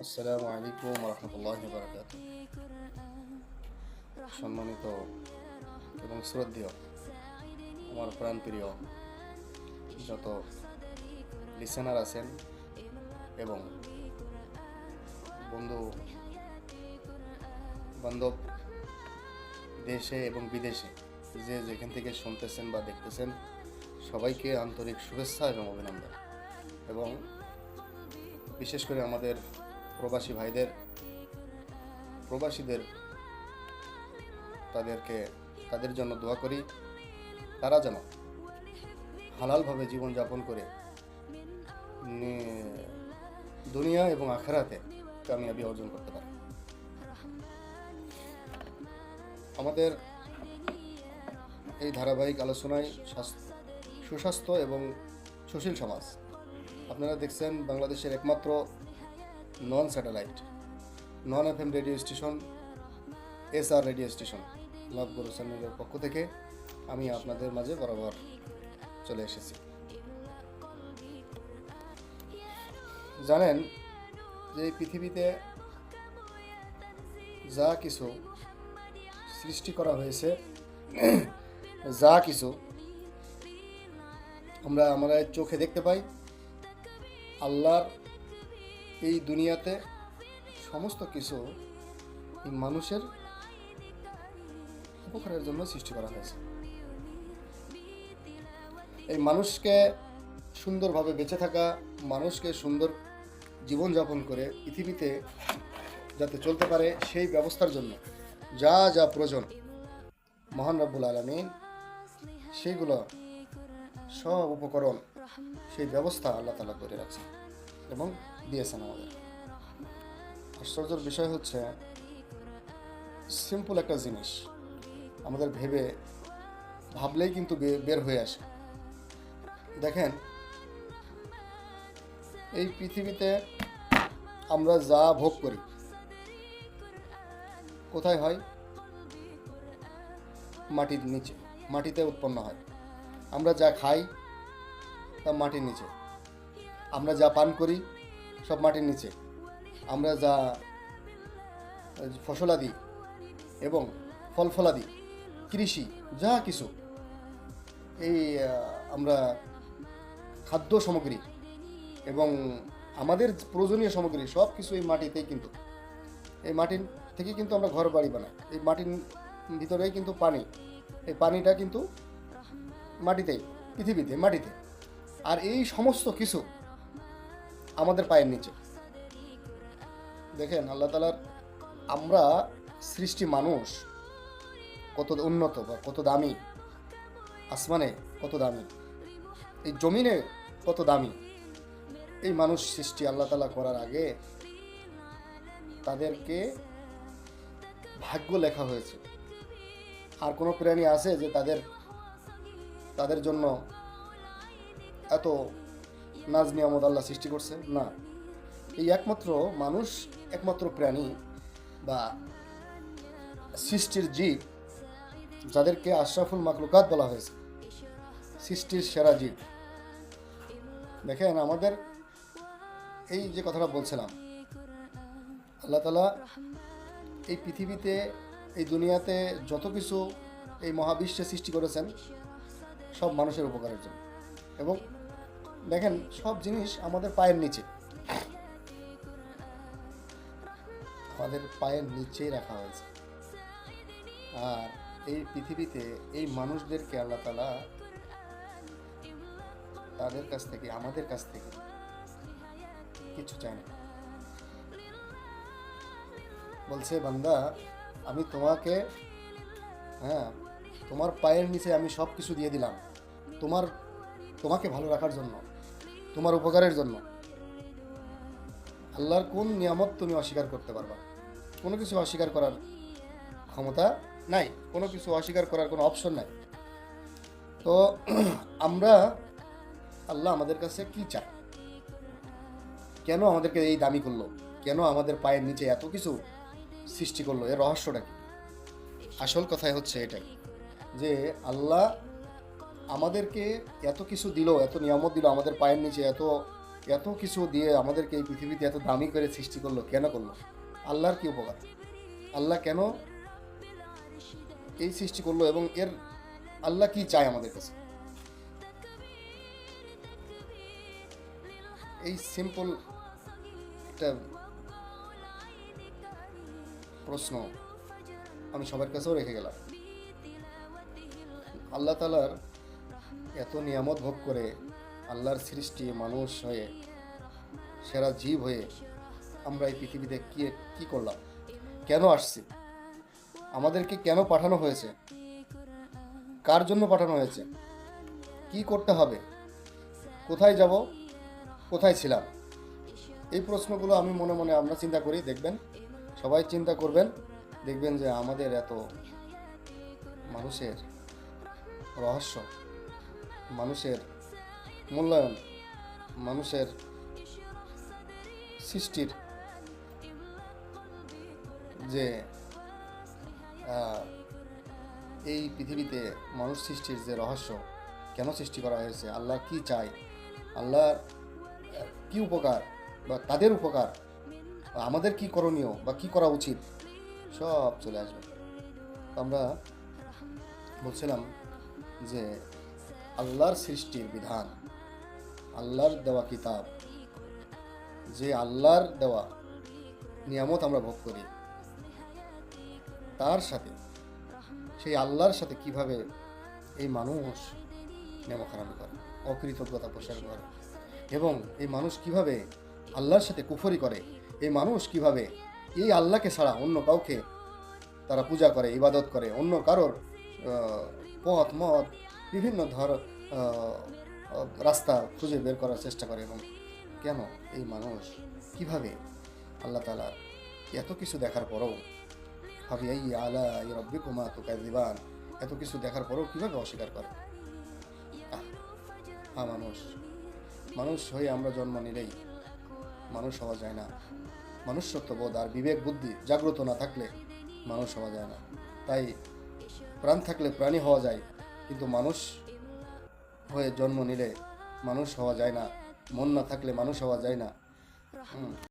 আসসালামু আলাইকুম রহমতুল্লাহ বারকাত সম্মানিত এবং শ্রদ্ধেয় আমার প্রাণপ্রিয় যত লিসেনার আছেন এবং বন্ধু বান্ধব দেশে এবং বিদেশে যে যেখান থেকে শুনতেছেন বা দেখতেছেন, সবাইকে আন্তরিক শুভেচ্ছা এবং অভিনন্দন। এবং বিশেষ করে আমাদের প্রবাসী ভাইদের, প্রবাসীদের তাদেরকে, তাদের জন্য দোয়া করি। তারা যেন হালালভাবে জীবনযাপন করে দুনিয়া এবং আখেরাতে কামিয়াবি অর্জন করতে পারে। আমাদের এই ধারাবাহিক আলোচনায় স্বাস্থ্য, সুস্বাস্থ্য এবং সুশীল সমাজ। আপনারা দেখছেন বাংলাদেশের একমাত্র non satellite non F M radio station S R radio station love guru চ্যানেলের পক্ষ থেকে আমি আপনাদের মাঝে বরাবর চলে এসেছি। জানেন যে পৃথিবীতে যা কিছু সৃষ্টি করা হয়েছে, যা কিছু আমরা আমরা চোখে দেখতে পাই, আল্লাহর এই দুনিয়াতে সমস্ত কিছু এই মানুষের উপকারের জন্য সৃষ্টি করা হয়েছে। এই মানুষকে সুন্দরভাবে বেঁচে থাকা, মানুষকে সুন্দর জীবনযাপন করে পৃথিবীতে যাতে চলতে পারে সেই ব্যবস্থার জন্য যা যা প্রয়োজন, মহান রব্বুল আলমিন সেইগুলো সব উপকরণ, সেই ব্যবস্থা আল্লাহ তালা করে রাখছে এবং দিয়েছেন আমাদের। আশ্চর্যের বিষয় হচ্ছে সিম্পল একটা জিনিস আমাদের ভেবে ভাবলেই কিন্তু বের হয়ে আসে। দেখেন, এই পৃথিবীতে আমরা যা ভোগ করি, কোথায় হয়? মাটির নিচে, মাটিতে উৎপন্ন হয়। আমরা যা খাই তা মাটির নিচে। আমরা যা পান করি সব মাটির নিচে। আমরা যা ফসলাদি এবং ফল ফলাদি কৃষি, যা কিছু, এই আমরা খাদ্য সামগ্রী এবং আমাদের প্রয়োজনীয় সামগ্রী সব কিছু এই মাটিতেই কিন্তু। এই মাটির থেকে কিন্তু আমরা ঘর বাড়ি বানাই। এই মাটির ভিতরেই কিন্তু পানি। এই পানিটা কিন্তু মাটিতেই, পৃথিবীতে মাটিতে। আর এই সমস্ত কিছু আমাদের পায়ের নিচে। দেখেন আল্লাহ তালার আমরা সৃষ্টি মানুষ কত উন্নত বা কত দামি, আসমানে কত দামি, এই জমিনে কত দামি, এই মানুষ সৃষ্টি আল্লাহ তালা করার আগে তাদেরকে ভাগ্য লেখা হয়েছে। আর কোনো প্রাণী আছে যে তাদের তাদের জন্য এত নাজ নিয়ামত আল্লাহ সৃষ্টি করছে? না। এই একমাত্র মানুষ, একমাত্র প্রাণী বা সৃষ্টির জীব যাদেরকে আশরাফুল মাকলুকাত বলা হয়েছে। সৃষ্টির সেরা জীব। দেখেন, আমাদের এই যে কথাটা বলছিলাম, আল্লাহ তালা এই পৃথিবীতে, এই দুনিয়াতে যত কিছু এই মহাবিশ্বে সৃষ্টি করেছেন, সব মানুষের উপকারের জন্য। এবং দেখেন, সব জিনিস আমাদের পায়ের নিচে। আমাদের পায়ের নিচেই রাখা হয়েছে। আর এই পৃথিবীতে এই মানুষদেরকে আল্লাহ তালা তাদের কাছ থেকে, আমাদের কাছ থেকে কিছু চায় না। বলছে, বান্দা, আমি তোমাকে হ্যাঁ তোমার পায়ের নিচে আমি সব কিছু দিয়ে দিলাম। তোমার, তোমাকে ভালো রাখার জন্য। তোমার উপকারের জন্য। আল্লাহর কোন নিয়ামত তুমি অস্বীকার করতে পারবা? কোনো কিছু অস্বীকার করার ক্ষমতা নাই, কোনো কিছু অস্বীকার করার কোনো অপশন নাই। তো আমরা আল্লাহ আমাদের কাছে কি চায়? কেন আমাদেরকে এই দামি করল? কেন আমাদের পায়ের নিচে এত কিছু সৃষ্টি করল? এর রহস্যটা কি? আসল কথাই হচ্ছে এটাই যে আল্লাহ আমাদেরকে এত কিছু দিল, এত নিয়ামত দিল আমাদের পায়ের নিচে, এত এত কিছু দিয়ে আমাদেরকে এই পৃথিবীতে এত দামি করে সৃষ্টি করল, কেন করল? আল্লাহর কি উপকার? আল্লাহ কেন এই সৃষ্টি করল এবং এর, আল্লাহ কি চায় আমাদের কাছে? এই সিম্পল একটা প্রশ্ন আমি সবার কাছেও রেখে গেলাম। আল্লাহ তালার এত নিয়ামত ভোগ করে আল্লাহর সৃষ্টি মানুষ হয়ে, সেরা জীব হয়ে আমরা এই পৃথিবীতে কি কি করলাম? কেন আসছি? আমাদেরকে কেন পাঠানো হয়েছে? কার জন্য পাঠানো হয়েছে? কি করতে হবে? কোথায় যাব? কোথায় ছিলাম? এই প্রশ্নগুলো আমি মনে মনে আমরা চিন্তা করি, দেখবেন? সবাই চিন্তা করবেন, দেখবেন যে আমাদের এত মানুষের রহস্য মানুষের মূল্যায়ন, মানুষের সৃষ্টির যে এই পৃথিবীতে মানুষ সৃষ্টির যে রহস্য, কেন সৃষ্টি করা হয়েছে, আল্লাহ কি চায় আল্লাহর কি উপকার বা তাদের উপকার আমাদের কি করণীয় বা কি করা উচিত, সব চলে আসবে। আমরা বলছিলাম যে আল্লাহর সৃষ্টির বিধান, আল্লাহর দেওয়া কিতাব। যে আল্লাহর দেওয়া নিয়ামত আমরা ভোগ করি, তার সাথে, সেই আল্লাহর সাথে কীভাবে এই মানুষ নেমখারামি করে, অকৃতজ্ঞতা পোষণ করে, এবং এই মানুষ কীভাবে আল্লাহর সাথে কুফরি করে, এই মানুষ কীভাবে এই আল্লাহকে ছাড়া অন্য কাউকে তারা পূজা করে, ইবাদত করে, অন্য কারোর পথ, মত বিভিন্ন ধর রাস্তা খুঁজে বের করার চেষ্টা করে এবং কেন এই মানুষ? কীভাবে? আল্লাহ তালা এত কিছু দেখার পরেও ভাবি এই আলা রব্বি কুমা তো দিবান এত কিছু দেখার পরেও কীভাবে অস্বীকার করে? হ্যাঁ মানুষ। মানুষ হয়ে আমরা জন্ম নিলেই মানুষ হওয়া যায় না। মনুষ্যত্ববোধ আর বিবেক বুদ্ধি জাগ্রত না থাকলে মানুষ হওয়া যায় না। তাই প্রাণ থাকলে প্রাণী হওয়া যায়। কিন্তু মানুষ হয়ে জন্ম নিলে মানুষ হওয়া যায় না। মন না থাকলে মানুষ হওয়া যায় না।